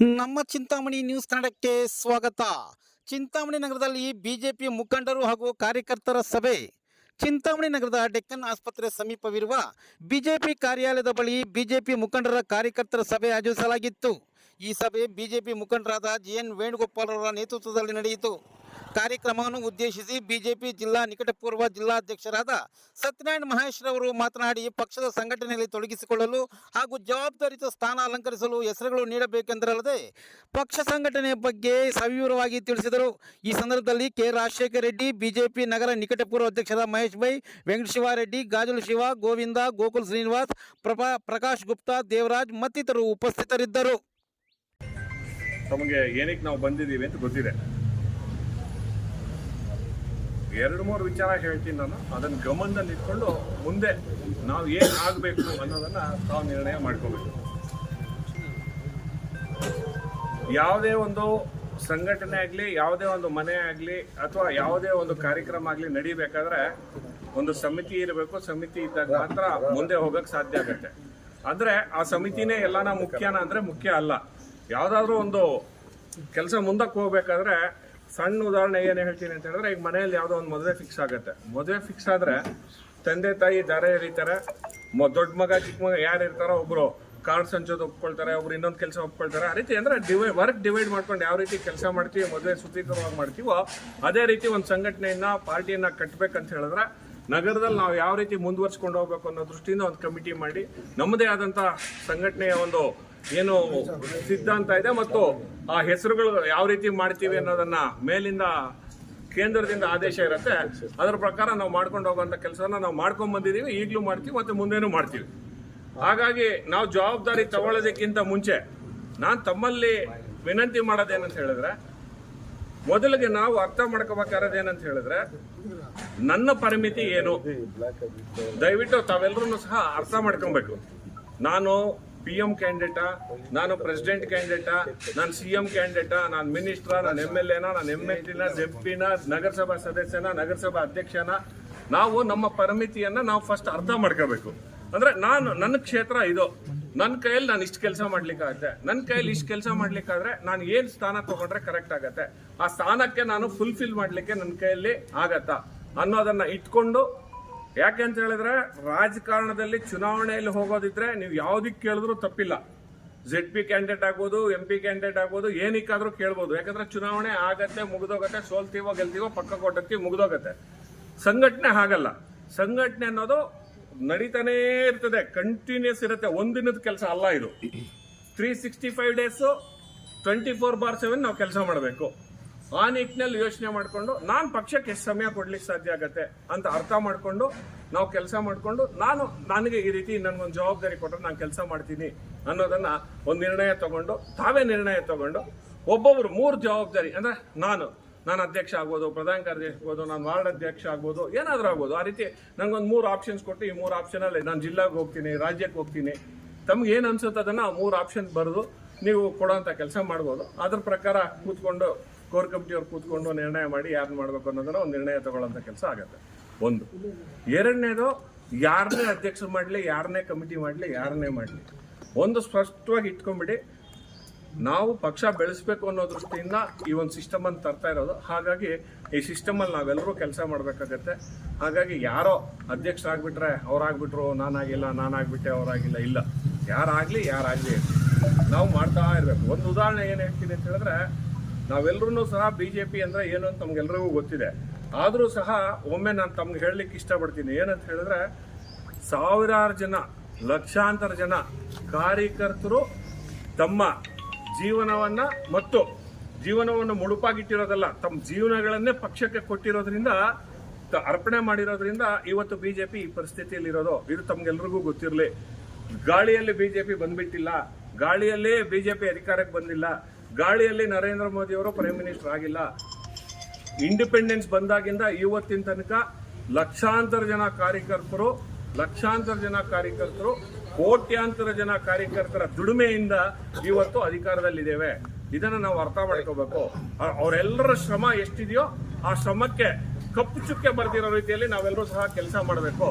ನಮ್ಮ ಚಿಂತಾಮಣಿ ನ್ಯೂಸ್ ಕನ್ನಡಕ್ಕೆ ಸ್ವಾಗತ. ಚಿಂತಾಮಣಿ ನಗರದಲ್ಲಿ ಬಿಜೆಪಿ ಮುಖಂಡರು ಹಾಗೂ ಕಾರ್ಯಕರ್ತರ ಸಭೆ. ಚಿಂತಾಮಣಿ ನಗರದ ಡೆಕ್ಕನ್ ಆಸ್ಪತ್ರೆ ಸಮೀಪವಿರುವ ಬಿಜೆಪಿ ಕಾರ್ಯಾಲಯದ ಬಳಿ ಬಿಜೆಪಿ ಮುಖಂಡರ ಕಾರ್ಯಕರ್ತರ ಸಭೆ ಆಯೋಜಿಸಲಾಗಿತ್ತು. ಈ ಸಭೆ ಬಿಜೆಪಿ ಮುಖಂಡರಾದ ಜಿ ಎನ್ ವೇಣುಗೋಪಾಲರವರ ನೇತೃತ್ವದಲ್ಲಿ ನಡೆಯಿತು. ಕಾರ್ಯಕ್ರಮವನ್ನು ಉದ್ದೇಶಿಸಿ ಬಿಜೆಪಿ ಜಿಲ್ಲಾ ನಿಕಟಪೂರ್ವ ಜಿಲ್ಲಾಧ್ಯಕ್ಷರಾದ ಸತ್ಯನಾರಾಯಣ ಮಹೇಶ್ ರವರು ಮಾತನಾಡಿ ಪಕ್ಷದ ಸಂಘಟನೆಯಲ್ಲಿ ತೊಡಗಿಸಿಕೊಳ್ಳಲು ಹಾಗೂ ಜವಾಬ್ದಾರಿತ ಸ್ಥಾನ ಅಲಂಕರಿಸಲು ಹೆಸರುಗಳು ನೀಡಬೇಕೆಂದರಲ್ಲದೆ ಪಕ್ಷ ಸಂಘಟನೆಯ ಬಗ್ಗೆ ಸವಿವರವಾಗಿ ತಿಳಿಸಿದರು. ಈ ಸಂದರ್ಭದಲ್ಲಿ ಕೆ. ರಾಜಶೇಖರ ರೆಡ್ಡಿ, ಬಿಜೆಪಿ ನಗರ ನಿಕಟಪೂರ್ವ ಅಧ್ಯಕ್ಷರ ಮಹೇಶ್ ಬೈ ವೆಂಕಟಶಿವಾರೆಡ್ಡಿ ಗಾಜಲು ಶಿವ, ಗೋವಿಂದ, ಗೋಕುಲ್ ಶ್ರೀನಿವಾಸ್, ಪ್ರಭಾ ಪ್ರಕಾಶ್ ಗುಪ್ತಾ, ದೇವರಾಜ್ ಮತ್ತಿತರರು ಉಪಸ್ಥಿತರಿದ್ದರು. ತಮಗೆ ಏನಕ್ಕೆ ನಾವು ಬಂದಿದ್ದೀವಿ ಅಂತ ಗೊತ್ತಿದೆ. ಎರಡು ಮೂರು ವಿಚಾರ ಹೇಳ್ತೀನಿ ನಾನು. ಅದನ್ನು ಗಮನದಲ್ಲಿ ಇಟ್ಕೊಂಡು ಮುಂದೆ ನಾವು ಏನು ಆಗಬೇಕು ಅನ್ನೋದನ್ನ ತಾವು ನಿರ್ಣಯ ಮಾಡ್ಕೋಬೇಕು. ಯಾವುದೇ ಒಂದು ಸಂಘಟನೆ ಆಗಲಿ, ಯಾವುದೇ ಒಂದು ಮನೆ ಆಗಲಿ, ಅಥವಾ ಯಾವುದೇ ಒಂದು ಕಾರ್ಯಕ್ರಮ ಆಗಲಿ ನಡಿಬೇಕಾದ್ರೆ ಒಂದು ಸಮಿತಿ ಇರಬೇಕು. ಸಮಿತಿ ಇದ್ದಾಗ ಮಾತ್ರ ಮುಂದೆ ಹೋಗಕ್ಕೆ ಸಾಧ್ಯ ಆಗುತ್ತೆ. ಅಂದ್ರೆ ಆ ಸಮಿತಿನೇ ಎಲ್ಲಾನ ಮುಖ್ಯನ ಅಂದ್ರೆ ಮುಖ್ಯ ಅಲ್ಲ. ಯಾವುದಾದ್ರೂ ಒಂದು ಕೆಲಸ ಮುಂದಕ್ಕೆ ಹೋಗ್ಬೇಕಾದ್ರೆ ಸಣ್ಣ ಉದಾಹರಣೆ ಏನು ಹೇಳ್ತೀನಿ ಅಂತ ಹೇಳಿದ್ರೆ, ಈಗ ಮನೆಯಲ್ಲಿ ಯಾವುದೋ ಒಂದು ಮದುವೆ ಫಿಕ್ಸ್ ಆಗುತ್ತೆ. ಮದುವೆ ಫಿಕ್ಸ್ ಆದರೆ ತಂದೆ, ತಾಯಿ, ದಾರೆ ಎರಿತಾರೆ, ಮ ದೊಡ್ಡ ಮಗ, ಚಿಕ್ಕ ಮಗ ಯಾರು ಇರ್ತಾರೋ ಒಬ್ಬರು ಕಾರ್ಡ್ ಸಂಚೋದು ಒಪ್ಕೊಳ್ತಾರೆ ಒಬ್ರು ಇನ್ನೊಂದು ಕೆಲಸ ಒಪ್ಕೊಳ್ತಾರೆ. ಆ ರೀತಿ ಅಂದರೆ ಡಿವೈ ವರ್ಕ್ ಡಿವೈಡ್ ಮಾಡ್ಕೊಂಡು ಯಾವ ರೀತಿ ಕೆಲಸ ಮಾಡ್ತೀವಿ, ಮದುವೆ ಸುತೀಕರವಾಗಿ ಮಾಡ್ತೀವೋ ಅದೇ ರೀತಿ ಒಂದು ಸಂಘಟನೆಯನ್ನ, ಪಾರ್ಟಿಯನ್ನು ಕಟ್ಟಬೇಕಂತ ಹೇಳಿದ್ರೆ ನಗರದಲ್ಲಿ ನಾವು ಯಾವ ರೀತಿ ಮುಂದುವರ್ಸ್ಕೊಂಡು ಹೋಗ್ಬೇಕು ಅನ್ನೋ ದೃಷ್ಟಿಯಿಂದ ಒಂದು ಕಮಿಟಿ ಮಾಡಿ, ನಮ್ಮದೇ ಆದಂಥ ಸಂಘಟನೆಯ ಒಂದು ಏನು ಸಿದ್ಧಾಂತ ಇದೆ ಮತ್ತು ಆ ಹೆಸರುಗಳು ಯಾವ ರೀತಿ ಮಾಡ್ತೀವಿ ಅನ್ನೋದನ್ನ ಮೇಲಿಂದ ಕೇಂದ್ರದಿಂದ ಆದೇಶ ಇರುತ್ತೆ. ಅದರ ಪ್ರಕಾರ ನಾವು ಮಾಡ್ಕೊಂಡು ಹೋಗುವಂತ ಕೆಲಸವನ್ನ ನಾವು ಮಾಡ್ಕೊಂಡ್ ಬಂದಿದೀವಿ, ಈಗಲೂ ಮಾಡ್ತೀವಿ ಮತ್ತೆ ಮುಂದೇನು ಮಾಡ್ತೀವಿ. ಹಾಗಾಗಿ ನಾವು ಜವಾಬ್ದಾರಿ ತಗೊಳ್ಳೋದಕ್ಕಿಂತ ಮುಂಚೆ ನಾನು ತಮ್ಮಲ್ಲಿ ವಿನಂತಿ ಮಾಡೋದೇನಂತ ಹೇಳಿದ್ರೆ, ಮೊದಲಿಗೆ ನಾವು ಅರ್ಥ ಮಾಡ್ಕೋಬೇಕಾದ್ರೆ ಏನಂತ ಹೇಳಿದ್ರೆ, ನನ್ನ ಪರಿಮಿತಿ ಏನು? ದಯವಿಟ್ಟು ತಾವೆಲ್ಲರೂ ಸಹ ಅರ್ಥ ಮಾಡ್ಕೊಬೇಕು. ನಾನು ಪಿ ಎಂ ಕ್ಯಾಂಡಿಡೇಟ ನಾನು ಪ್ರೆಸಿಡೆಂಟ್ ಕ್ಯಾಂಡಿಡೇಟ ನಾನು ಸಿ ಎಂ ಕ್ಯಾಂಡಿಡೇಟ ನಾನು ಮಿನಿಸ್ಟ್ರ ನಾನು ಎಂ ಎಲ್ ಎನ ನಾನು ಎಂ ಎಲ್ ಎನ ಜೆಪಿನ ನಗರಸಭಾ ಸದಸ್ಯನ ನಗರಸಭಾ ಅಧ್ಯಕ್ಷನ ನಾವು ನಮ್ಮ ಪರಿಮಿತಿಯನ್ನ ನಾವು ಫಸ್ಟ್ ಅರ್ಥ ಮಾಡ್ಕೋಬೇಕು. ಅಂದ್ರೆ ನಾನು, ನನ್ನ ಕ್ಷೇತ್ರ ಇದು. ನನ್ನ ಕೈಯಲ್ಲಿ ನಾನು ಇಷ್ಟು ಕೆಲಸ ಮಾಡ್ಲಿಕ್ಕಾಗತ್ತೆ. ನನ್ನ ಕೈಯಲ್ಲಿ ಇಷ್ಟು ಕೆಲಸ ಮಾಡ್ಲಿಕ್ಕಾದ್ರೆ ನಾನು ಏನು ಸ್ಥಾನ ತಗೊಂಡ್ರೆ ಕರೆಕ್ಟ್ ಆಗತ್ತೆ. ಆ ಸ್ಥಾನಕ್ಕೆ ನಾನು ಫುಲ್ಫಿಲ್ ಮಾಡ್ಲಿಕ್ಕೆ ನನ್ನ ಕೈಯಲ್ಲಿ ಆಗತ್ತಾ ಅನ್ನೋದನ್ನ ಇಟ್ಕೊಂಡು ಯಾಕೆ ಅಂತ ಹೇಳಿದ್ರೆ, ರಾಜಕಾರಣದಲ್ಲಿ ಚುನಾವಣೆಯಲ್ಲಿ ಹೋಗೋದಿದ್ರೆ ನೀವು ಯಾವ್ದಕ್ಕೆ ಕೇಳಿದ್ರು ತಪ್ಪಿಲ್ಲ. ಜೆಡ್ ಪಿ ಕ್ಯಾಂಡಿಡೇಟ್ ಆಗ್ಬೋದು ಎಂ ಪಿ ಕ್ಯಾಂಡಿಡೇಟ್ ಆಗ್ಬೋದು, ಏನಕ್ಕಾದ್ರೂ ಕೇಳ್ಬೋದು. ಯಾಕಂದ್ರೆ ಚುನಾವಣೆ ಆಗತ್ತೆ, ಮುಗಿದೋಗತ್ತೆ, ಸೋಲ್ತೀವೋ, ಗೆಲ್ತೀವೋ, ಪಕ್ಕ ಕೊಟ್ಟಕ್ಕೆ ಮುಗಿದೋಗತ್ತೆ. ಸಂಘಟನೆ ಹಾಗಲ್ಲ. ಸಂಘಟನೆ ಅನ್ನೋದು ನಡೀತಾನೇ ಇರ್ತದೆ ಕಂಟಿನ್ಯೂಸ್ ಇರುತ್ತೆ. ಒಂದಿನದ ಕೆಲಸ ಅಲ್ಲ ಇದು. Three sixty five days twenty four bar seven ನಾವು ಕೆಲಸ ಮಾಡಬೇಕು. ಆ ನಿಟ್ಟಿನಲ್ಲಿ ಯೋಚನೆ ಮಾಡಿಕೊಂಡು, ನಾನು ಪಕ್ಷಕ್ಕೆ ಎಷ್ಟು ಸಮಯ ಕೊಡ್ಲಿಕ್ಕೆ ಸಾಧ್ಯ ಆಗತ್ತೆ ಅಂತ ಅರ್ಥ ಮಾಡಿಕೊಂಡು, ನಾವು ಕೆಲಸ ಮಾಡಿಕೊಂಡು, ನಾನು, ನನಗೆ ಈ ರೀತಿ ನನಗೊಂದು ಜವಾಬ್ದಾರಿ ಕೊಟ್ಟರೆ ನಾನು ಕೆಲಸ ಮಾಡ್ತೀನಿ ಅನ್ನೋದನ್ನ ಒಂದು ನಿರ್ಣಯ ತಗೊಂಡು, ತಾವೇ ನಿರ್ಣಯ ತಗೊಂಡು, ಒಬ್ಬೊಬ್ರು ಮೂರು ಜವಾಬ್ದಾರಿ, ಅಂದ್ರೆ ನಾನು ನಾನು ಅಧ್ಯಕ್ಷ ಆಗ್ಬೋದು, ಪ್ರಧಾನ ಕಾರ್ಯದರ್ಶಿ ಆಗ್ಬೋದು, ನಾನು ವಾರ್ಡ್ ಅಧ್ಯಕ್ಷ ಆಗ್ಬೋದು, ಏನಾದರೂ ಆಗ್ಬೋದು. ಆ ರೀತಿ ನಂಗೊಂದು ಮೂರು ಆಪ್ಷನ್ಸ್ ಕೊಟ್ಟು ಈ ಮೂರು ಆಪ್ಷನಲ್ಲಿ ನಾನು ಜಿಲ್ಲಾಗೆ ಹೋಗ್ತೀನಿ, ರಾಜ್ಯಕ್ಕೆ ಹೋಗ್ತೀನಿ. ತಮ್ಗೆ ಏನು ಅನ್ಸುತ್ತೆ ಅದನ್ನ ಆ ಮೂರು ಆಪ್ಷನ್ ಬರೆದು ನೀವು ಕೊಡೋಂಥ ಕೆಲಸ ಮಾಡ್ಬೋದು. ಅದ್ರ ಪ್ರಕಾರ ಕೂತ್ಕೊಂಡು ಕೋರ್ ಕಮಿಟಿಯವ್ರು ಕೂತ್ಕೊಂಡು ನಿರ್ಣಯ ಮಾಡಿ ಯಾರನ್ನ ಮಾಡಬೇಕು ಅನ್ನೋದನ್ನ ಒಂದು ನಿರ್ಣಯ ತಗೊಳ್ಳೋಂಥ ಕೆಲಸ ಆಗುತ್ತೆ. ಒಂದು. ಎರಡನೇದು ಯಾರನ್ನೇ ಅಧ್ಯಕ್ಷರು ಮಾಡಲಿ ಯಾರನ್ನೇ ಕಮಿಟಿ ಮಾಡಲಿ ಯಾರನ್ನೇ ಮಾಡಲಿ. ಒಂದು ಸ್ಪಷ್ಟವಾಗಿ ಇಟ್ಕೊಂಡ್ಬಿಡಿ, ನಾವು ಪಕ್ಷ ಬೆಳೆಸಬೇಕು ಅನ್ನೋ ದೃಷ್ಟಿಯಿಂದ ಈ ಒಂದು ಸಿಸ್ಟಮನ್ನು ತರ್ತಾ ಇರೋದು. ಹಾಗಾಗಿ ಈ ಸಿಸ್ಟಮಲ್ಲಿ ನಾವೆಲ್ಲರೂ ಕೆಲಸ ಮಾಡಬೇಕಾಗತ್ತೆ. ಹಾಗಾಗಿ ಯಾರೋ ಅಧ್ಯಕ್ಷರಾಗ್ಬಿಟ್ರೆ ಅವ್ರಾಗ್ಬಿಟ್ರು, ನಾನಾಗಿಲ್ಲ, ನಾನಾಗ್ಬಿಟ್ಟೆ, ಅವರಾಗಿಲ್ಲ, ಇಲ್ಲ. ಯಾರಾಗಲಿ ಯಾರಾಗಲಿ ನಾವು ಮಾಡ್ತಾ ಇರಬೇಕು. ಒಂದು ಉದಾಹರಣೆ ಏನು ಹೇಳ್ತೀನಿ ಅಂತ ಹೇಳಿದ್ರೆ ನಾವೆಲ್ಲರೂ ಸಹ ಬಿಜೆಪಿ ಅಂದ್ರೆ ಏನು ಅಂತ ನಮಗೆಲ್ಲರಿಗೂ ಗೊತ್ತಿದೆ. ಆದರೂ ಸಹ ಒಮ್ಮೆ ನಾನು ತಮ್ಗೆ ಹೇಳಲಿಕ್ಕೆ ಇಷ್ಟಪಡ್ತೀನಿ. ಏನಂತ ಹೇಳಿದ್ರೆ, ಸಾವಿರಾರು ಜನ, ಲಕ್ಷಾಂತರ ಜನ ಕಾರ್ಯಕರ್ತರು ತಮ್ಮ ಜೀವನವನ್ನ ಮತ್ತು ಜೀವನವನ್ನು ಮುಡುಪಾಗಿಟ್ಟಿರೋದಲ್ಲ ತಮ್ಮ ಜೀವನಗಳನ್ನೇ ಪಕ್ಷಕ್ಕೆ ಕೊಟ್ಟಿರೋದ್ರಿಂದ ಅರ್ಪಣೆ ಮಾಡಿರೋದ್ರಿಂದ ಇವತ್ತು ಬಿಜೆಪಿ ಈ ಪರಿಸ್ಥಿತಿಯಲ್ಲಿ ಇರೋದು ಇದು ತಮ್ಗೆಲ್ರಿಗೂ ಗೊತ್ತಿರಲಿ. ಗಾಳಿಯಲ್ಲಿ ಬಿಜೆಪಿ ಬಂದ್ಬಿಟ್ಟಿಲ್ಲ. ಗಾಳಿಯಲ್ಲೇ ಬಿಜೆಪಿ ಅಧಿಕಾರಕ್ಕೆ ಬಂದಿಲ್ಲ. ಗಾಳಿಯಲ್ಲಿ ನರೇಂದ್ರ ಮೋದಿ ಅವರು ಪ್ರೈಮ್ ಮಿನಿಸ್ಟರ್ ಆಗಿಲ್ಲ. ಇಂಡಿಪೆಂಡೆನ್ಸ್ ಬಂದಾಗಿಂದ ಇವತ್ತಿನ ತನಕ ಲಕ್ಷಾಂತರ ಜನ ಕಾರ್ಯಕರ್ತರು, ಲಕ್ಷಾಂತರ ಜನ ಕಾರ್ಯಕರ್ತರು, ಕೋಟ್ಯಾಂತರ ಜನ ಕಾರ್ಯಕರ್ತರ ದುಡಿಮೆಯಿಂದ ಇವತ್ತು ಅಧಿಕಾರದಲ್ಲಿದ್ದೇವೆ. ಇದನ್ನು ನಾವು ಅರ್ಥ ಮಾಡ್ಕೋಬೇಕು. ಅವರೆಲ್ಲರ ಶ್ರಮ ಎಷ್ಟಿದೆಯೋ ಆ ಶ್ರಮಕ್ಕೆ ಕಪ್ಪು ಚುಕ್ಕೆ ಬರ್ತಿರೋ ರೀತಿಯಲ್ಲಿ ನಾವೆಲ್ಲರೂ ಸಹ ಕೆಲಸ ಮಾಡಬೇಕು.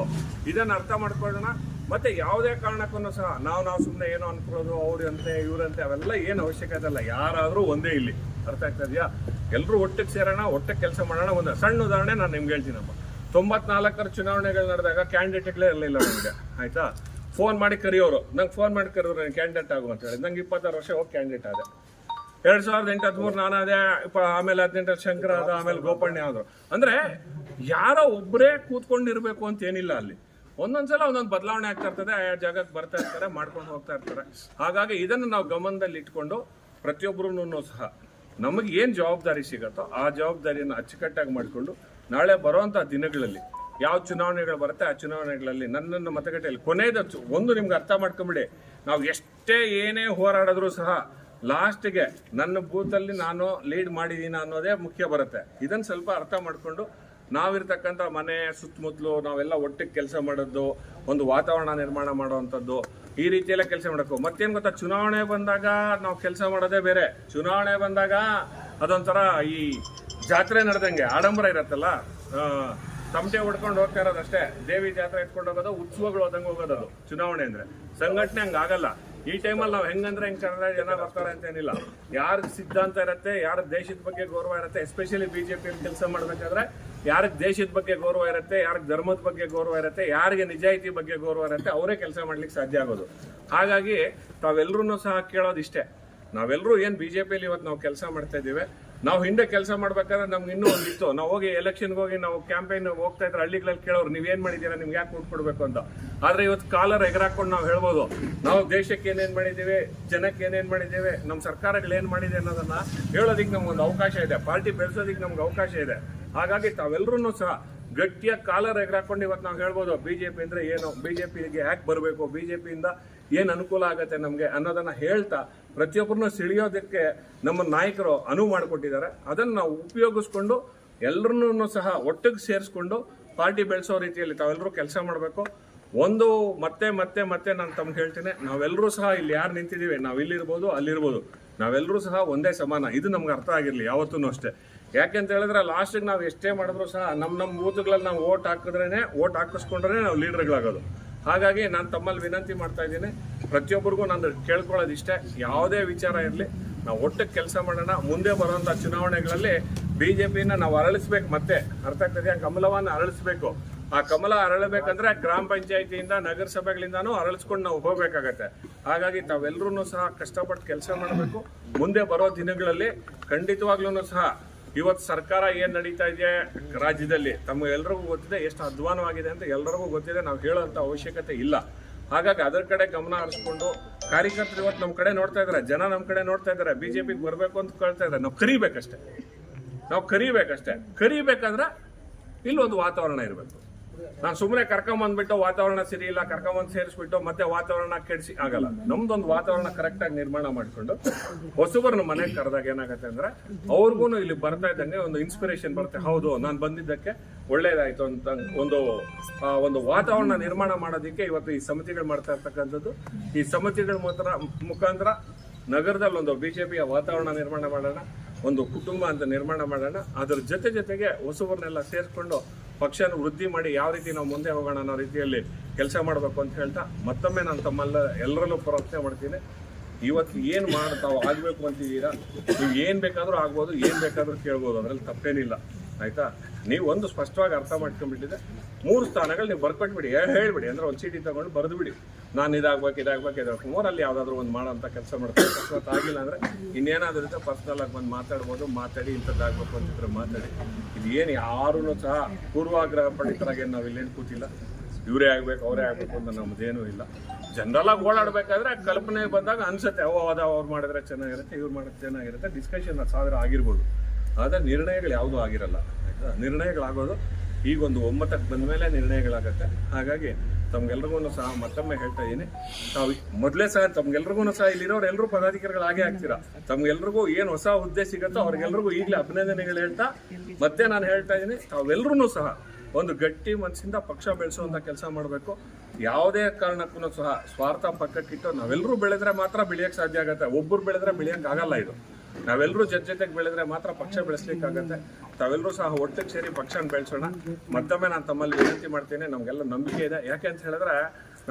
ಇದನ್ನ ಅರ್ಥ ಮಾಡ್ಕೊಳ್ಳೋಣ. ಮತ್ತೆ ಯಾವುದೇ ಕಾರಣಕ್ಕೂ ಸಹ ನಾವು ನಾವು ಸುಮ್ಮನೆ ಏನೋ ಅನ್ಕೊಳ್ಳೋದು, ಅವ್ರಂತೆ, ಇವರಂತೆ, ಅವೆಲ್ಲ ಏನು ಅವಶ್ಯಕತೆ ಇಲ್ಲ. ಯಾರಾದರೂ ಒಂದೇ ಇಲ್ಲಿ. ಅರ್ಥ ಆಗ್ತಾ ಇದೆಯಾ? ಎಲ್ಲರೂ ಒಟ್ಟಿಗೆ ಸೇರೋಣ, ಒಟ್ಟಿಗೆ ಕೆಲಸ ಮಾಡೋಣ. ಒಂದು ಸಣ್ಣ ಉದಾಹರಣೆ ನಾನು ನಿಮ್ಗೆ ಹೇಳ್ತೀನಪ್ಪ ತೊಂಬತ್ನಾಲ್ಕರ ಚುನಾವಣೆಗಳು ನಡೆದಾಗ ಕ್ಯಾಂಡಿಡೇಟ್ಗಳೇ ಇರಲಿಲ್ಲ ನಮಗೆ. ಆಯಿತಾ? ಫೋನ್ ಮಾಡಿ ಕರೆಯೋರು. ನಂಗೆ ಫೋನ್ ಮಾಡಿ ಕರೆಯೋರು ನಾನು ಕ್ಯಾಂಡಿಡೇಟ್ ಆಗು ಅಂತ ಹೇಳಿ. ನಂಗೆ ಇಪ್ಪತ್ತಾರು ವರ್ಷ ಹೋಗಿ ಕ್ಯಾಂಡಿಡೇಟ್ ಆದೆ. ಎರಡು ಸಾವಿರದ ಎಂಟು ಹದಿಮೂರು ನಾನು ಅದೇ ಇಪ್ಪ- ಆಮೇಲೆ ಹದಿನೆಂಟರ ಶಂಕರ ಆದ, ಆಮೇಲೆ ಗೋಪಣ್ಯ ಆದರು. ಅಂದರೆ ಯಾರೋ ಒಬ್ಬರೇ ಕೂತ್ಕೊಂಡಿರಬೇಕು ಅಂತ ಏನಿಲ್ಲ ಅಲ್ಲಿ. ಒಂದೊಂದ್ಸಲ ಒಂದೊಂದು ಬದಲಾವಣೆ ಆಗ್ತಾ ಇರ್ತದೆ ಆಯಾ ಜಾಗಕ್ಕೆ ಬರ್ತಾ ಇರ್ತಾರೆ, ಮಾಡ್ಕೊಂಡು ಹೋಗ್ತಾ ಇರ್ತಾರೆ. ಹಾಗಾಗಿ ಇದನ್ನು ನಾವು ಗಮನದಲ್ಲಿ ಇಟ್ಕೊಂಡು ಪ್ರತಿಯೊಬ್ಬರೂ ಸಹ ನಮಗೆ ಏನು ಜವಾಬ್ದಾರಿ ಸಿಗತ್ತೋ ಆ ಜವಾಬ್ದಾರಿಯನ್ನು ಅಚ್ಚುಕಟ್ಟಾಗಿ ಮಾಡಿಕೊಂಡು ನಾಳೆ ಬರುವಂಥ ದಿನಗಳಲ್ಲಿ ಯಾವ ಚುನಾವಣೆಗಳು ಬರುತ್ತೆ, ಆ ಚುನಾವಣೆಗಳಲ್ಲಿ ನನ್ನನ್ನು ಮತಗಟ್ಟೆಯಲ್ಲಿ ಕೊನೆಯದ ಒಂದು ನಿಮ್ಗೆ ಅರ್ಥ ಮಾಡ್ಕೊಂಬಿಡಿ. ನಾವು ಎಷ್ಟೇ ಏನೇ ಹೋರಾಡಿದ್ರೂ ಸಹ ಲಾಸ್ಟಿಗೆ ನನ್ನ ಬೂತಲ್ಲಿ ನಾನು ಲೀಡ್ ಮಾಡಿದ್ದೀನಿ ಅನ್ನೋದೇ ಮುಖ್ಯ ಬರುತ್ತೆ. ಇದನ್ನು ಸ್ವಲ್ಪ ಅರ್ಥ ಮಾಡಿಕೊಂಡು ನಾವಿರ್ತಕ್ಕಂಥ ಮನೆ, ಸುತ್ತಮುತ್ತಲು ನಾವೆಲ್ಲ ಒಟ್ಟಿಗೆ ಕೆಲಸ ಮಾಡೋದು, ಒಂದು ವಾತಾವರಣ ನಿರ್ಮಾಣ ಮಾಡುವಂಥದ್ದು, ಈ ರೀತಿಯೆಲ್ಲ ಕೆಲಸ ಮಾಡಬೇಕು ಮತ್ತೇನು ಗೊತ್ತಾ? ಚುನಾವಣೆ ಬಂದಾಗ ನಾವು ಕೆಲಸ ಮಾಡೋದೇ ಬೇರೆ. ಚುನಾವಣೆ ಬಂದಾಗ ಅದೊಂಥರ ಈ ಜಾತ್ರೆ ನಡೆದಂಗೆ ಆಡಂಬರ ಇರತ್ತಲ್ಲ? ತಮಟೆ ಹೊಡ್ಕೊಂಡು ಹೋಗ್ತಾ ಇರೋದಷ್ಟೇ ದೇವಿ ಜಾತ್ರೆ ಇಟ್ಕೊಂಡು ಹೋಗೋದು, ಉತ್ಸವಗಳು ಹೋದಂಗೆ ಹೋಗೋದು ಅದು, ಚುನಾವಣೆ ಅಂದ್ರೆ. ಸಂಘಟನೆ ಹಂಗೆ ಆಗಲ್ಲ. ಈ ಟೈಮಲ್ಲಿ ನಾವು ಹೆಂಗಂದ್ರೆ ಹೆಂಗೆ ಕನ್ನಡ ಜನ ಬರ್ತಾರೆ ಅಂತ ಏನಿಲ್ಲ ಯಾರ ಸಿದ್ಧಾಂತ ಇರುತ್ತೆ, ಯಾರ ದೇಶದ ಬಗ್ಗೆ ಗೌರವ ಇರುತ್ತೆ ಎಸ್ಪೆಷಲಿ ಬಿಜೆಪಿಯಲ್ಲಿ ಕೆಲಸ ಮಾಡ್ಬೇಕಾದ್ರೆ ಯಾರಿಗೆ ದೇಶದ ಬಗ್ಗೆ ಗೌರವ ಇರುತ್ತೆ, ಯಾರಿಗೆ ಧರ್ಮದ ಬಗ್ಗೆ ಗೌರವ ಇರುತ್ತೆ, ಯಾರಿಗೆ ನಿಜಾಯಿತಿ ಬಗ್ಗೆ ಗೌರವ ಇರುತ್ತೆ, ಅವರೇ ಕೆಲಸ ಮಾಡ್ಲಿಕ್ಕೆ ಸಾಧ್ಯ ಆಗೋದು. ಹಾಗಾಗಿ ತಾವೆಲ್ಲರೂ ಸಹ ಕೇಳೋದು ಇಷ್ಟೇ. ನಾವೆಲ್ಲರೂ ಏನು ಬಿ ಜೆ ಪಿಯಲ್ಲಿ ಇವತ್ತು ನಾವು ಕೆಲಸ ಮಾಡ್ತಾ ಇದ್ದೀವಿ, ನಾವು ಹಿಂದೆ ಕೆಲಸ ಮಾಡ್ಬೇಕಾದ್ರೆ ನಮ್ಗೆ ಇನ್ನೂ ಒಂದಿತ್ತು. ನಾವು ಹೋಗಿ ಎಲೆಕ್ಷನ್ಗೆ ಹೋಗಿ ನಾವು ಕ್ಯಾಂಪೇನ್ ಹೋಗ್ತಾ ಇದ್ರೆ ಹಳ್ಳಿಗಳಲ್ಲಿ ಕೇಳೋರು ನೀವೇನು ಮಾಡಿದ್ದೀರಾ? ನಿಮ್ಗೆ ಯಾಕೆ ಕೊಟ್ಟು ಕೊಡ್ಬೇಕು? ಅಂತ. ಆದರೆ ಇವತ್ತು ಕಾಲರ್ ಎಗರಾಕೊಂಡು ನಾವು ಹೇಳ್ಬೋದು, ನಾವು ದೇಶಕ್ಕೆ ಏನೇನು ಮಾಡಿದ್ದೀವಿ, ಜನಕ್ಕೆ ಏನೇನು ಮಾಡಿದ್ದೀವಿ ನಮ್ಮ ಸರ್ಕಾರಗಳು ಏನು ಮಾಡಿದೆ ಅನ್ನೋದನ್ನ ಹೇಳೋದಕ್ಕೆ ನಮ್ಗೊಂದು ಅವಕಾಶ ಇದೆ, ಪಾರ್ಟಿ ಬೆಳೆಸೋದಕ್ಕೆ ನಮ್ಗೆ ಅವಕಾಶ ಇದೆ. ಹಾಗಾಗಿ ತಾವೆಲ್ಲರೂ ಸಹ ಗಟ್ಟಿಯಾಗಿ ಕಾಲರ್ ಎಗರಾಕೊಂಡು ಇವತ್ತು ನಾವು ಹೇಳ್ಬೋದು, ಬಿಜೆಪಿ ಅಂದರೆ ಏನು? ಬಿ ಜೆ ಪಿಗೆ ಯಾಕೆ ಬರಬೇಕು? ಬಿ ಜೆ ಪಿಯಿಂದ ಏನು ಅನುಕೂಲ ಆಗುತ್ತೆ ನಮಗೆ ಅನ್ನೋದನ್ನು ಹೇಳ್ತಾ ಪ್ರತಿಯೊಬ್ಬರನ್ನು ಸೆಳೆಯೋದಕ್ಕೆ ನಮ್ಮ ನಾಯಕರು ಅನುವು ಮಾಡಿಕೊಟ್ಟಿದ್ದಾರೆ. ಅದನ್ನು ನಾವು ಉಪಯೋಗಿಸ್ಕೊಂಡು ಎಲ್ಲರನ್ನೂ ಸಹ ಒಟ್ಟಿಗೆ ಸೇರಿಸ್ಕೊಂಡು ಪಾರ್ಟಿ ಬೆಳೆಸೋ ರೀತಿಯಲ್ಲಿ ತಾವೆಲ್ಲರೂ ಕೆಲಸ ಮಾಡಬೇಕು. ಒಂದು ಮತ್ತೆ ಮತ್ತೆ ಮತ್ತೆ ನಾನು ತಮ್ಗೆ ಹೇಳ್ತೀನಿ, ನಾವೆಲ್ಲರೂ ಸಹ ಇಲ್ಲಿ ಯಾರು ನಿಂತಿದ್ದೀವಿ? ನಾವು ಇಲ್ಲಿರ್ಬೋದು ಅಲ್ಲಿರ್ಬೋದು. ನಾವೆಲ್ಲರೂ ಸಹ ಒಂದೇ ಸಮಾನ. ಇದು ನಮ್ಗೆ ಅರ್ಥ ಆಗಿರಲಿ ಯಾವತ್ತೂ ಅಷ್ಟೇ. ಯಾಕೆಂತ ಹೇಳಿದ್ರೆ ಲಾಸ್ಟಿಗೆ ನಾವು ಎಷ್ಟೇ ಮಾಡಿದ್ರು ಸಹ ನಮ್ಮ ನಮ್ಮ ಬೂತ್ಗಳಲ್ಲಿ ನಾವು ಓಟ್ ಹಾಕಿದ್ರೇ ಓಟ್ ಹಾಕಿಸ್ಕೊಂಡ್ರೆ ನಾವು ಲೀಡರ್ಗಳಾಗೋದು ಹಾಗಾಗಿ ನಾನು ತಮ್ಮಲ್ಲಿ ವಿನಂತಿ ಮಾಡ್ತಾ ಇದ್ದೀನಿ, ಪ್ರತಿಯೊಬ್ಬರಿಗೂ ನಾನು ಕೇಳ್ಕೊಳ್ಳೋದು ಇಷ್ಟೇ, ಯಾವುದೇ ವಿಚಾರ ಇರಲಿ, ನಾವು ಒಟ್ಟಿಗೆ ಕೆಲಸ ಮಾಡೋಣ, ಮುಂದೆ ಬರುವಂಥ ಚುನಾವಣೆಗಳಲ್ಲಿ ಬಿ ಜೆ ಪಿನ ನಾವು ಅರಳಿಸ್ಬೇಕು, ಮತ್ತೆ ಅರ್ಥ ಆಗ್ತದೆ ಆ ಕಮಲವನ್ನು ಅರಳಿಸ್ಬೇಕು. ಆ ಕಮಲ ಅರಳಬೇಕಂದ್ರೆ ಗ್ರಾಮ ಪಂಚಾಯತಿಯಿಂದ, ನಗರಸಭೆಗಳಿಂದಾನು ಅರಳಿಸ್ಕೊಂಡು ನಾವು ಹೋಗಬೇಕಾಗತ್ತೆ. ಹಾಗಾಗಿ ತಾವೆಲ್ಲರೂ ಸಹ ಕಷ್ಟಪಟ್ಟು ಕೆಲಸ ಮಾಡಬೇಕು, ಮುಂದೆ ಬರೋ ದಿನಗಳಲ್ಲಿ ಖಂಡಿತವಾಗ್ಲೂ ಸಹ ಇವತ್ತು ಸರ್ಕಾರ ಏನು ನಡೀತಾ ಇದೆ ರಾಜ್ಯದಲ್ಲಿ ತಮ್ಮ ಎಲ್ರಿಗೂ ಗೊತ್ತಿದೆ ಎಷ್ಟು ಅಧ್ವಾನವಾಗಿದೆ ಅಂತ ಎಲ್ಲರಿಗೂ ಗೊತ್ತಿದೆ. ನಾವು ಹೇಳೋಂಥ ಅವಶ್ಯಕತೆ ಇಲ್ಲ. ಹಾಗಾಗಿ ಅದರ ಕಡೆ ಗಮನ ಹರಿಸ್ಕೊಂಡು ಕಾರ್ಯಕರ್ತರು ಇವತ್ತು ನಮ್ಮ ಕಡೆ ನೋಡ್ತಾ ಇದ್ದಾರೆ ಜನ ನಮ್ಮ ಕಡೆ ನೋಡ್ತಾ ಇದ್ದಾರೆ ಪಿಗೆ ಬರಬೇಕು ಅಂತ ಕೇಳ್ತಾ ಇದ್ದಾರೆ ನಾವು ಕರಿಬೇಕಷ್ಟೇ. ನಾವು ಕರಿಬೇಕಷ್ಟೇ. ಕರಿಬೇಕಂದ್ರೆ ಇಲ್ಲೊಂದು ವಾತಾವರಣ ಇರಬೇಕು. ನಾನು ಸುಮ್ಮನೆ ಕರ್ಕೊಂಬಂದ್ಬಿಟ್ಟು ವಾತಾವರಣ ಸರಿ ಇಲ್ಲ ಕರ್ಕೊಂಬಂದು ಸೇರಿಸ್ಬಿಟ್ಟು ಮತ್ತೆ ವಾತಾವರಣ ಕೆಡಿಸಿ ಆಗಲ್ಲ. ನಮ್ದೊಂದು ವಾತಾವರಣ ಕರೆಕ್ಟಾಗಿ ನಿರ್ಮಾಣ ಮಾಡಿಕೊಂಡು ಹೊಸಬರನ್ನ ಮನೆಗೆ ಕರೆದಾಗ ಏನಾಗುತ್ತೆ ಅಂದ್ರೆ ಅವ್ರಿಗೂ ಇಲ್ಲಿ ಬರ್ತಾ ಇದ್ದಂಗೆ ಒಂದು ಇನ್ಸ್ಪಿರೇಷನ್ ಬರುತ್ತೆ. ಹೌದು, ನಾನು ಬಂದಿದ್ದಕ್ಕೆ ಒಳ್ಳೇದಾಯ್ತು ಅಂತ ಒಂದು ಒಂದು ವಾತಾವರಣ ನಿರ್ಮಾಣ ಮಾಡೋದಕ್ಕೆ ಇವತ್ತು ಈ ಸಮಿತಿಗಳು ಮಾಡ್ತಾ ಇರ್ತಕ್ಕಂಥದ್ದು. ಈ ಸಮಿತಿಗಳ ಮುಖಾಂತರ ಮುಖಾಂತರ ನಗರದಲ್ಲಿ ಒಂದು ಬಿಜೆಪಿಯ ವಾತಾವರಣ ನಿರ್ಮಾಣ ಮಾಡೋಣ, ಒಂದು ಕುಟುಂಬ ಅಂತ ನಿರ್ಮಾಣ ಮಾಡೋಣ. ಅದರ ಜೊತೆ ಜೊತೆಗೆ ಹೊಸಬರನ್ನೆಲ್ಲ ಸೇರಿಸ್ಕೊಂಡು ಪಕ್ಷನ ವೃದ್ಧಿ ಮಾಡಿ ಯಾವ ರೀತಿ ನಾವು ಮುಂದೆ ಹೋಗೋಣ ಅನ್ನೋ ರೀತಿಯಲ್ಲಿ ಕೆಲಸ ಮಾಡಬೇಕು ಅಂತ ಹೇಳ್ತಾ ಮತ್ತೊಮ್ಮೆ ನಾನು ತಮ್ಮೆಲ್ಲ ಎಲ್ಲರಲ್ಲೂ ಪ್ರಯತ್ನ ಮಾಡ್ತೀನಿ. ಇವತ್ತು ಏನು ಮಾಡಿ ತಾವು ಆಗಬೇಕು ಅಂತಿದ್ದೀರಾ? ನೀವು ಏನು ಬೇಕಾದರೂ ಆಗ್ಬೋದು, ಏನು ಬೇಕಾದರೂ ಕೇಳ್ಬೋದು, ಅದರಲ್ಲಿ ತಪ್ಪೇನಿಲ್ಲ. ಆಯ್ತಾ? ನೀವು ಒಂದು ಸ್ಪಷ್ಟವಾಗಿ ಅರ್ಥ ಮಾಡ್ಕೊಂಡ್ಬಿಟ್ಟಿದೆ ಮೂರು ಸ್ಥಾನಗಳು ನೀವು ಬರ್ಕೊಟ್ಬಿಡಿ. ಹೇಳ್ಬಿಡಿ. ಅಂದ್ರೆ ಒಂದು ಚೀಟಿ ತಗೊಂಡು ಬರೆದು ಬಿಡಿ. ನಾನು ಇದಾಗ್ಬೇಕು ಇದಾಗ್ಬೇಕು, ಇದಾಗಬೇಕು. ಮೂರಲ್ಲಿ ಯಾವ್ದಾದ್ರು ಒಂದು ಮಾಡೋಂಥ ಕೆಲಸ ಮಾಡ್ತಾರೆ ಅಕಸ್ಮಾತ್ ಆಗಿಲ್ಲ ಅಂದ್ರೆ ಇನ್ನೇನಾದ್ರೂ ಇದ್ದರೆ ಪರ್ಸನಲ್ ಆಗಿ ಬಂದು ಮಾತಾಡ್ಬೋದು, ಮಾತಾಡಿ ಇಂಥದ್ದಾಗಬೇಕು ಅಂತಿದ್ರೆ ಮಾತಾಡಿ. ಇದು ಏನು ಯಾರೂ ಸಹ ಪೂರ್ವಾಗ್ರಹ ಪಂಡಿತರಾಗಿ ನಾವು ಇಲ್ಲೇನು ಕೂತಿಲ್ಲ. ಇವರೇ ಆಗಬೇಕು, ಅವರೇ ಆಗಬೇಕು ಅಂತ ನಮ್ದೇನೂ ಇಲ್ಲ. ಜನರಲ್ ಆಗಿ ಓಡಾಡ್ಬೇಕಾದ್ರೆ ಕಲ್ಪನೆ ಬಂದಾಗ ಅನ್ಸುತ್ತೆ ಅವಾದ ಅದ ಅವ್ರು ಮಾಡಿದ್ರೆ ಚೆನ್ನಾಗಿರುತ್ತೆ, ಇವ್ರು ಮಾಡಿದ್ರೆ ಚೆನ್ನಾಗಿರುತ್ತೆ. ಡಿಸ್ಕಷನ್ ಸಾವಿರ ಆಗಿರ್ಬೋದು. ಆದರೆ ನಿರ್ಣಯಗಳು ಯಾವುದೂ ಆಗಿರಲ್ಲ. ಆಯಿತಾ? ನಿರ್ಣಯಗಳಾಗೋದು ಈಗೊಂದು ಒಮ್ಮತಕ್ಕೆ ಬಂದ ಮೇಲೆ ನಿರ್ಣಯಗಳಾಗತ್ತೆ. ಹಾಗಾಗಿ ತಮ್ಗೆಲ್ರಿಗೂ ಸಹ ಮತ್ತೊಮ್ಮೆ ಹೇಳ್ತಾ ಇದ್ದೀನಿ. ತಾವು ಮೊದಲೇ ಸಹ ತಮ್ಗೆಲ್ರಿಗೂ ಸಹ ಇಲ್ಲಿರೋರು ಎಲ್ಲರೂ ಪದಾಧಿಕಾರಿಗಳಾಗೇ ಆಗ್ತೀರಾ? ತಮ್ಗೆಲ್ರಿಗೂ ಏನು ಹೊಸ ಹುದ್ದೆ ಸಿಗುತ್ತೋ ಅವ್ರಿಗೆಲ್ರಿಗೂ ಈಗಲೇ ಅಭಿನಂದನೆಗಳು ಹೇಳ್ತಾ ಮತ್ತೆ ನಾನು ಹೇಳ್ತಾ ಇದ್ದೀನಿ ತಾವೆಲ್ಲರೂ ಸಹ ಒಂದು ಗಟ್ಟಿ ಮನಸ್ಸಿಂದ ಪಕ್ಷ ಬೆಳೆಸುವಂಥ ಕೆಲಸ ಮಾಡಬೇಕು. ಯಾವುದೇ ಕಾರಣಕ್ಕೂ ಸಹ ಸ್ವಾರ್ಥ ಪಕ್ಕಕ್ಕಿಟ್ಟು ನಾವೆಲ್ಲರೂ ಬೆಳೆದ್ರೆ ಮಾತ್ರ ಬೆಳೆಯೋಕ್ಕೆ ಸಾಧ್ಯ ಆಗುತ್ತೆ. ಒಬ್ಬರು ಬೆಳೆದ್ರೆ ಬೆಳೆಯೋಕ್ಕಾಗಲ್ಲ ಇದು. ನಾವೆಲ್ಲರೂ ಜೊತೆ ಜೊತೆಗೆ ಬೆಳೆದ್ರೆ ಮಾತ್ರ ಪಕ್ಷ ಬೆಳೆಸ್ಲಿಕ್ಕಾಗತ್ತೆ. ತಾವೆಲ್ಲರೂ ಸಹ ಒಟ್ಟಿಗೆ ಸೇರಿ ಪಕ್ಷನ ಬೆಳೆಸೋಣ. ಮತ್ತೊಮ್ಮೆ ನಾನು ತಮ್ಮಲ್ಲಿ ವಿನಂತಿ ಮಾಡ್ತೇನೆ, ನಮಗೆಲ್ಲ ನಂಬಿಕೆ ಇದೆ. ಯಾಕೆ ಅಂತ ಹೇಳಿದ್ರೆ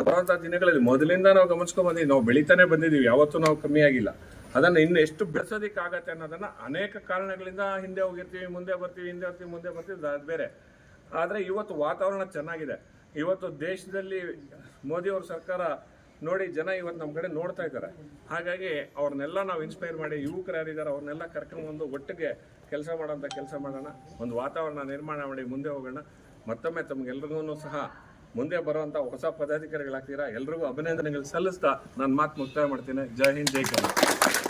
ಬರುವಂತಹ ದಿನಗಳಲ್ಲಿ ಮೊದಲಿಂದ ನಾವು ಗಮನಿಸ್ಕೊಂಡ್ ಬಂದಿದ್ದೀವಿ ನಾವು ಬೆಳಿತಾನೆ ಬಂದಿದ್ದೀವಿ ಯಾವತ್ತೂ ನಾವು ಕಮ್ಮಿ ಆಗಿಲ್ಲ. ಅದನ್ನು ಇನ್ನು ಎಷ್ಟು ಬೆಳೆಸೋದಕ್ಕಾಗತ್ತೆ ಅನ್ನೋದನ್ನು ಅನೇಕ ಕಾರಣಗಳಿಂದ ಹಿಂದೆ ಹೋಗಿರ್ತೀವಿ, ಮುಂದೆ ಬರ್ತೀವಿ, ಹಿಂದೆ ಬರ್ತೀವಿ, ಮುಂದೆ ಬರ್ತೀವಿ, ಅದು ಬೇರೆ. ಆದರೆ ಇವತ್ತು ವಾತಾವರಣ ಚೆನ್ನಾಗಿದೆ. ಇವತ್ತು ದೇಶದಲ್ಲಿ ಮೋದಿ ಅವ್ರ ಸರ್ಕಾರ ನೋಡಿ ಜನ ಇವತ್ತು ನಮ್ಮ ಕಡೆ ನೋಡ್ತಾ ಇದ್ದಾರೆ. ಹಾಗಾಗಿ ಅವ್ರನ್ನೆಲ್ಲ ನಾವು ಇನ್ಸ್ಪೈರ್ ಮಾಡಿ ಯುವಕರು ಯಾರಿದ್ದಾರೆ ಅವ್ರನ್ನೆಲ್ಲ ಕರ್ಕೊಂಡ್ಬಂದು ಒಟ್ಟಿಗೆ ಕೆಲಸ ಮಾಡೋಂಥ ಕೆಲಸ ಮಾಡೋಣ, ಒಂದು ವಾತಾವರಣ ನಿರ್ಮಾಣ ಮಾಡಿ ಮುಂದೆ ಹೋಗೋಣ. ಮತ್ತೊಮ್ಮೆ ತಮ್ಗೆಲ್ರಿಗೂ ಸಹ ಮುಂದೆ ಬರುವಂಥ ಹೊಸ ಪದಾಧಿಕಾರಿಗಳಾಗ್ತೀರಾ, ಎಲ್ರಿಗೂ ಅಭಿನಂದನೆಗಳು ಸಲ್ಲಿಸ್ತಾ ನಾನು ಮಾತು ಮುಕ್ತಾಯ ಮಾಡ್ತೀನಿ. ಜೈ ಹಿಂದ್, ಜೈ ಕರ್ನಾಟಕ.